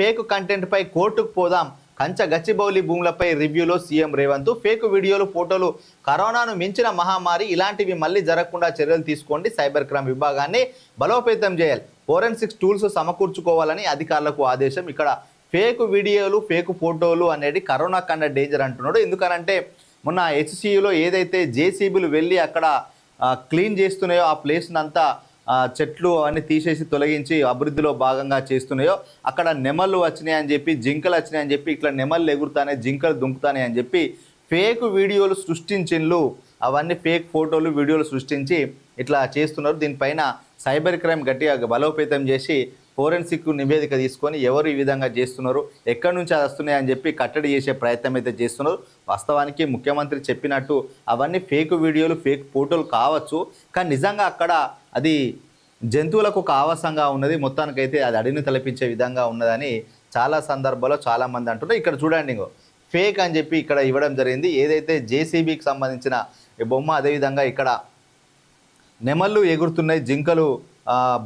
Fake content పై కోర్టుకు పోదాం. కంచ గచ్చిబౌలి భూములపై రివ్యూలో సీఎం రేవంత్ ఫేక్ వీడియోలు ఫోటోలు కరోనాను మించిన మహమ్మారి ఇలాంటివి మళ్ళీ జరగకుండా చర్యలు తీసుకోండి సైబర్ క్రైమ్ విభాగాన్ని. బలోపేతం చేయాలి. ఫోరెన్సిక్స్ టూల్స్ సమకూర్చుకోవాలని అధికారులకు ఆదేశం. ఇక్కడ ఫేక్ వీడియోలు ఫేక్ ఫోటోలు అనేది కరోనా కన్నా డేంజర్ అంటున్నాడు. ఎందుకనంటే మొన్న హెచ్సియులో ఏదైతే జేసీబీలు వెళ్ళి అక్కడ క్లీన్ చేస్తున్నాయో ఆ ప్లేస్నంతా చెట్లు అవన్నీ తీసేసి తొలగించి అభివృద్ధిలో భాగంగా చేస్తున్నాయో అక్కడ నెమళ్ళు వచ్చినాయి అని చెప్పి జింకలు వచ్చినాయి అని చెప్పి ఇట్లా నెమళ్ళు ఎగురుతానే జింకలు దుంకుతానే అని చెప్పి ఫేక్ వీడియోలు సృష్టించిండ్లు అవన్నీ ఫేక్ ఫోటోలు వీడియోలు సృష్టించి ఇట్లా చేస్తున్నారు. దీనిపైన సైబర్ క్రైమ్ గట్టిగా బలోపేతం చేసి ఫోరెన్సిక్ నివేదిక తీసుకొని ఎవరు ఈ విధంగా చేస్తున్నారు ఎక్కడి నుంచి అది వస్తున్నాయి అని చెప్పి కట్టడి చేసే ప్రయత్నం అయితే చేస్తున్నారు. వాస్తవానికి ముఖ్యమంత్రి చెప్పినట్టు అవన్నీ ఫేక్ వీడియోలు ఫేక్ ఫోటోలు కావచ్చు. కానీ నిజంగా అక్కడ అది జంతువులకు ఒక ఆవాసంగా ఉన్నది. మొత్తానికైతే అది అడిని తలపించే విధంగా ఉన్నదని చాలా సందర్భాల్లో చాలామంది అంటున్నారు. ఇక్కడ చూడండి ఫేక్ అని చెప్పి ఇక్కడ ఇవ్వడం జరిగింది. ఏదైతే జేసీబీకి సంబంధించిన బొమ్మ అదేవిధంగా ఇక్కడ నెమళ్ళు ఎగురుతున్నాయి జింకలు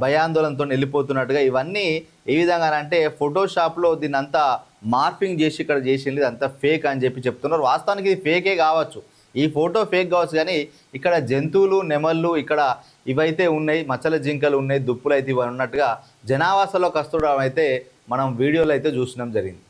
భయాందోళనతో వెళ్ళిపోతున్నట్టుగా ఇవన్నీ ఏ విధంగా అంటే ఫోటోషాప్లో దీన్ని అంతా మార్పింగ్ చేసి ఇక్కడ చేసింది అంతా ఫేక్ అని చెప్పి చెప్తున్నారు. వాస్తవానికి ఇది ఫేకే కావచ్చు. ఈ ఫోటో ఫేక్ కావచ్చు కానీ ఇక్కడ జంతువులు నెమళ్ళు ఇక్కడ ఇవైతే ఉన్నాయి మచ్చల జింకలు ఉన్నాయి దుప్పులు అయితే ఇవి ఉన్నట్టుగా జనావాసంలో కష్టడం అయితే మనం వీడియోలో అయితే చూసినాం జరిగింది.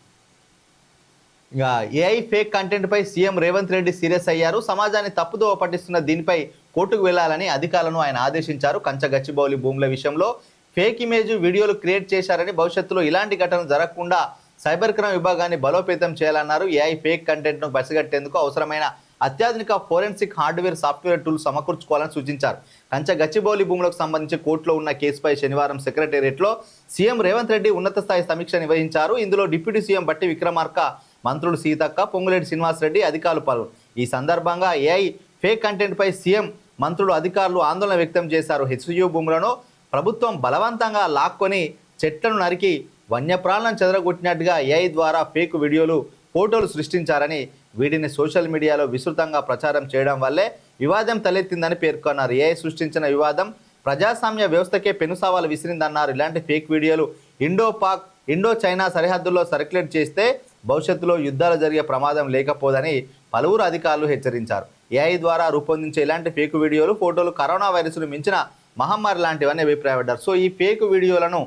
ఏఐ ఫేక్ కంటెంట్ పై సీఎం రేవంత్ రెడ్డి సీరియస్ అయ్యారు. సమాజాన్ని తప్పుదోవ పట్టిస్తున్న దీనిపై కోర్టుకు వెళ్ళాలని అధికారులను ఆయన ఆదేశించారు. కంచ గచ్చిబౌలి భూముల విషయంలో ఫేక్ ఇమేజ్ వీడియోలు క్రియేట్ చేశారని భవిష్యత్తులో ఇలాంటి ఘటనలు జరగకుండా సైబర్ క్రైమ్ విభాగాన్ని బలోపేతం చేయాలన్నారు. ఏఐ ఫేక్ కంటెంట్ను పసిగట్టేందుకు అవసరమైన అత్యాధునిక ఫోరెన్సిక్ హార్డ్వేర్ సాఫ్ట్వేర్ టూల్ సమకూర్చుకోవాలని సూచించారు. కంచ గచ్చిబౌలి భూములకు సంబంధించి కోర్టులో ఉన్న కేసుపై శనివారం సెక్రటేరియట్లో సీఎం రేవంత్ రెడ్డి ఉన్నత స్థాయి సమీక్ష నిర్వహించారు. ఇందులో డిప్యూటీ సీఎం బట్టి విక్రమార్క మంత్రులు సీతక్క పొంగులేటి శ్రీనివాసరెడ్డి అధికారులు పాల్గొన్నారు ఈ సందర్భంగా ఏఐ ఫేక్ కంటెంట్పై సీఎం మంత్రులు అధికారులు ఆందోళన వ్యక్తం చేశారు. హెచ్యూ భూములను ప్రభుత్వం బలవంతంగా లాక్కొని చెట్లను నరికి వన్యప్రాణులను చెదరగొట్టినట్టుగా ఏఐ ద్వారా ఫేక్ వీడియోలు ఫోటోలు సృష్టించారని వీటిని సోషల్ మీడియాలో విస్తృతంగా ప్రచారం చేయడం వల్లే వివాదం తలెత్తిందని పేర్కొన్నారు. ఏఐ సృష్టించిన వివాదం ప్రజాస్వామ్య వ్యవస్థకే పెనుసావాలు విసిరిందన్నారు. ఇలాంటి ఫేక్ వీడియోలు ఇండో పాక్ ఇండో చైనా సరిహద్దుల్లో సర్క్యులేట్ చేస్తే భవిష్యత్తులో యుద్ధాలు జరిగే ప్రమాదం లేకపోదని పలువురు అధికారులు హెచ్చరించారు. ఏఐ ద్వారా రూపొందించే ఇలాంటి ఫేక్ వీడియోలు ఫోటోలు కరోనా వైరస్ను మించిన మహమ్మారి లాంటివని అభిప్రాయపడ్డారు సో ఈ ఫేక్ వీడియోలను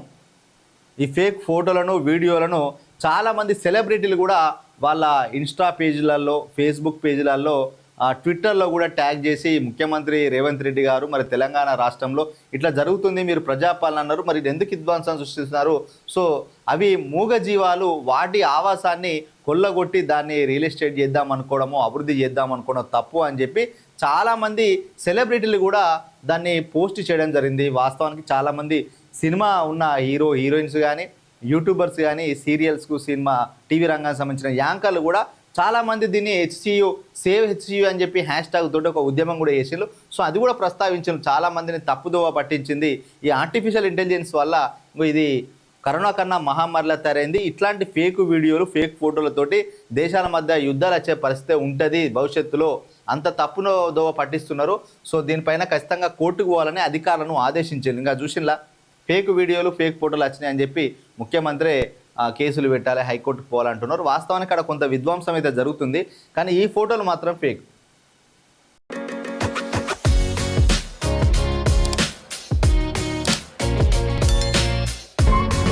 ఈ ఫేక్ ఫోటోలను వీడియోలను చాలామంది సెలబ్రిటీలు కూడా వాళ్ళ ఇన్స్టా పేజీలలో ఫేస్బుక్ పేజీలలో ట్విట్టర్లో కూడా ట్యాగ్ చేసి ముఖ్యమంత్రి రేవంత్ రెడ్డి గారు మరి తెలంగాణ రాష్ట్రంలో ఇట్లా జరుగుతుంది మీరు ప్రజాపాలన అన్నారు మరి ఎందుకు విధ్వంసం సృష్టిస్తున్నారు? సో అవి మూగజీవాలు వాటి ఆవాసాన్ని కొల్లగొట్టి దాన్ని రియల్ ఎస్టేట్ చేద్దాం అనుకోవడము అభివృద్ధి చేద్దాం అనుకోవడం తప్పు అని చెప్పి చాలామంది సెలబ్రిటీలు కూడా దాన్ని పోస్ట్ చేయడం జరిగింది. వాస్తవానికి చాలామంది సినిమా ఉన్న హీరో హీరోయిన్స్ కానీ యూట్యూబర్స్ కానీ సీరియల్స్కు సినిమా టీవీ రంగానికి సంబంధించిన యాంకర్లు కూడా చాలామంది దీన్ని హెచ్సియు సేవ్ హెచ్సియు అని చెప్పి హ్యాష్ ట్యాగ్ తోటి ఒక ఉద్యమం కూడా చేసిండ్రు. సో అది కూడా ప్రస్తావించారు చాలామందిని తప్పుదోవ పట్టించింది. ఈ ఆర్టిఫిషియల్ ఇంటెలిజెన్స్ వల్ల ఇది కరోనా కన్నా మహమ్మారిలా తయారైంది. ఇట్లాంటి ఫేక్ వీడియోలు ఫేక్ ఫోటోలతోటి దేశాల మధ్య యుద్ధాలు వచ్చే పరిస్థితి ఉంటుంది భవిష్యత్తులో. అంత తప్పును దోవ పట్టిస్తున్నారు. సో దీనిపైన ఖచ్చితంగా కోర్టుకు పోవాలని అధికారులను ఆదేశించారు ఇంకా చూసినలా ఫేక్ వీడియోలు ఫేక్ ఫోటోలు వచ్చినాయి అని చెప్పి ముఖ్యమంత్రి కేసులు పెట్టాలి హైకోర్టుకు పోవాలంటున్నారు. వాస్తవానికి అక్కడ కొంత విధ్వంసం అయితే జరుగుతుంది. కానీ ఈ ఫోటోలు మాత్రం ఫేక్